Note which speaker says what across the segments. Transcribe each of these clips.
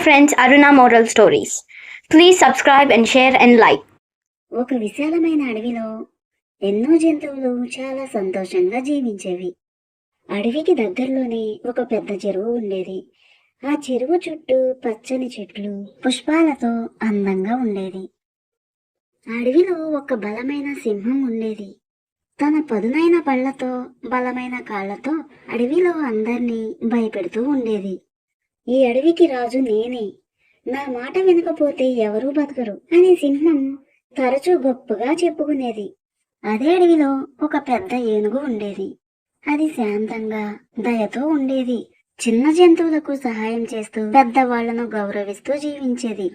Speaker 1: Friends Aruna moral stories please subscribe and share and like
Speaker 2: ఒక విశాలమైన అడవిలో ఎన్నో జంతువులు చాలా సంతోషంగా జీవించేవి. అడవికి దగ్గరలోనే ఒక పెద్ద చెరువు ఉండేది. ఆ చెరువు చుట్టూ పచ్చని చెట్లు పుష్పాలతో అందంగా ఉండేది. అడవిలో ఒక బలమైన సింహం ఉండేది. తన పదునైన పళ్ళతో బలమైన కాళ్ళతో అడవిలో అందర్నీ భయపెడుతూ ఉండేది. ఈ అడవికి రాజు నేనే. నా మాట వినకపోతే ఎవరూ బతకరు అని సింహం తరచూ గొప్పగా చెప్పుకునేది. అదే అడవిలో ఒక పెద్ద ఏనుగు ఉండేది. అది శాంతంగా దయతో ఉండేది. చిన్న జంతువులకు సహాయం చేస్తూ పెద్దవాళ్ళను గౌరవిస్తూ జీవించేది.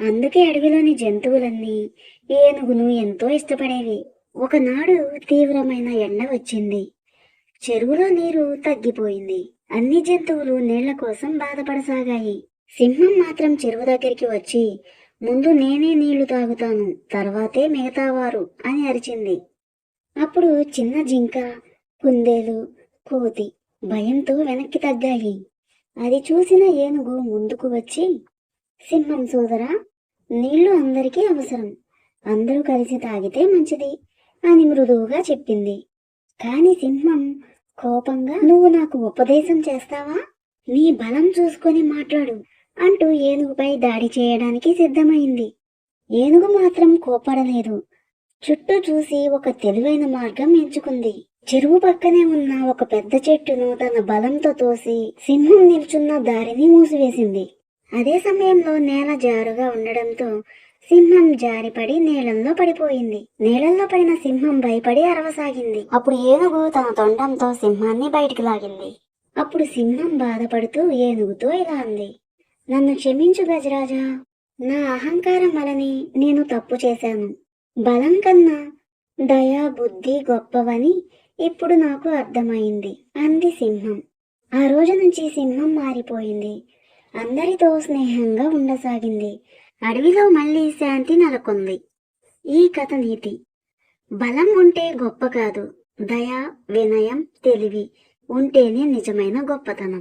Speaker 2: అందుకే అడవిలోని జంతువులన్నీ ఏనుగును ఎంతో ఇష్టపడేవి. ఒకనాడు తీవ్రమైన ఎండ వచ్చింది. చెరువులో నీరు తగ్గిపోయింది. అన్ని జంతువులు నీళ్ళ కోసం బాధపడసాగాయి. సింహం మాత్రం చెరువు దగ్గరికి వచ్చి ముందు నేనే నీళ్ళు తాగుతాను తర్వాతే మిగతావారు అని అరిచింది. అప్పుడు చిన్న జింక కుందేలు కోతి భయంతో వెనక్కి తగ్గాయి. అది చూసిన ఏనుగు ముందుకు వచ్చి సింహం సోదరా నీళ్ళు అందరికీ అవసరం. అందరూ కలిసి తాగితే మంచిది అని మృదువుగా చెప్పింది. కాని సింహం కోపంగా నువ్వు నాకు ఉపదేశం చేస్తావా? నీ బలం చూసుకొని మాట్లాడు అంటూ ఏనుగుపై దాడి చేయడానికి సిద్ధమైంది. ఏనుగు మాత్రం కోపడలేదు చుట్టూ చూసి ఒక తెలివైన మార్గం ఎంచుకుంది. చెరువు పక్కనే ఉన్న ఒక పెద్ద చెట్టును తన బలంతో తోసి సింహం నిల్చున్న దారిని మూసివేసింది. అదే సమయంలో నేల జారుగా ఉండడంతో సింహం జారిపడి నీళ్ళల్లో పడిపోయింది. నీళ్ళల్లో పడిన సింహం భయపడి అరవసాగింది. అప్పుడు ఏనుగు తన తొండంతో సింహాన్ని బయటికి లాగింది. అప్పుడు సింహం బాధపడుతూ ఏనుగుతో ఇలా అంది. నన్ను క్షమించు గజరాజా. నా అహంకారం వలని నేను తప్పు చేశాను. బలం కన్నా దయ బుద్ధి గొప్పవని ఇప్పుడు నాకు అర్థమైంది అంది సింహం. ఆ రోజు నుంచి సింహం మారిపోయింది. అందరితో స్నేహంగా ఉండసాగింది. అడవిలో మళ్ళీ శాంతి నెలకొంది. ఈ కథ నీతి. బలం ఉంటే గొప్ప కాదు. దయ వినయం తెలివి ఉంటేనే నిజమైన గొప్పతనం.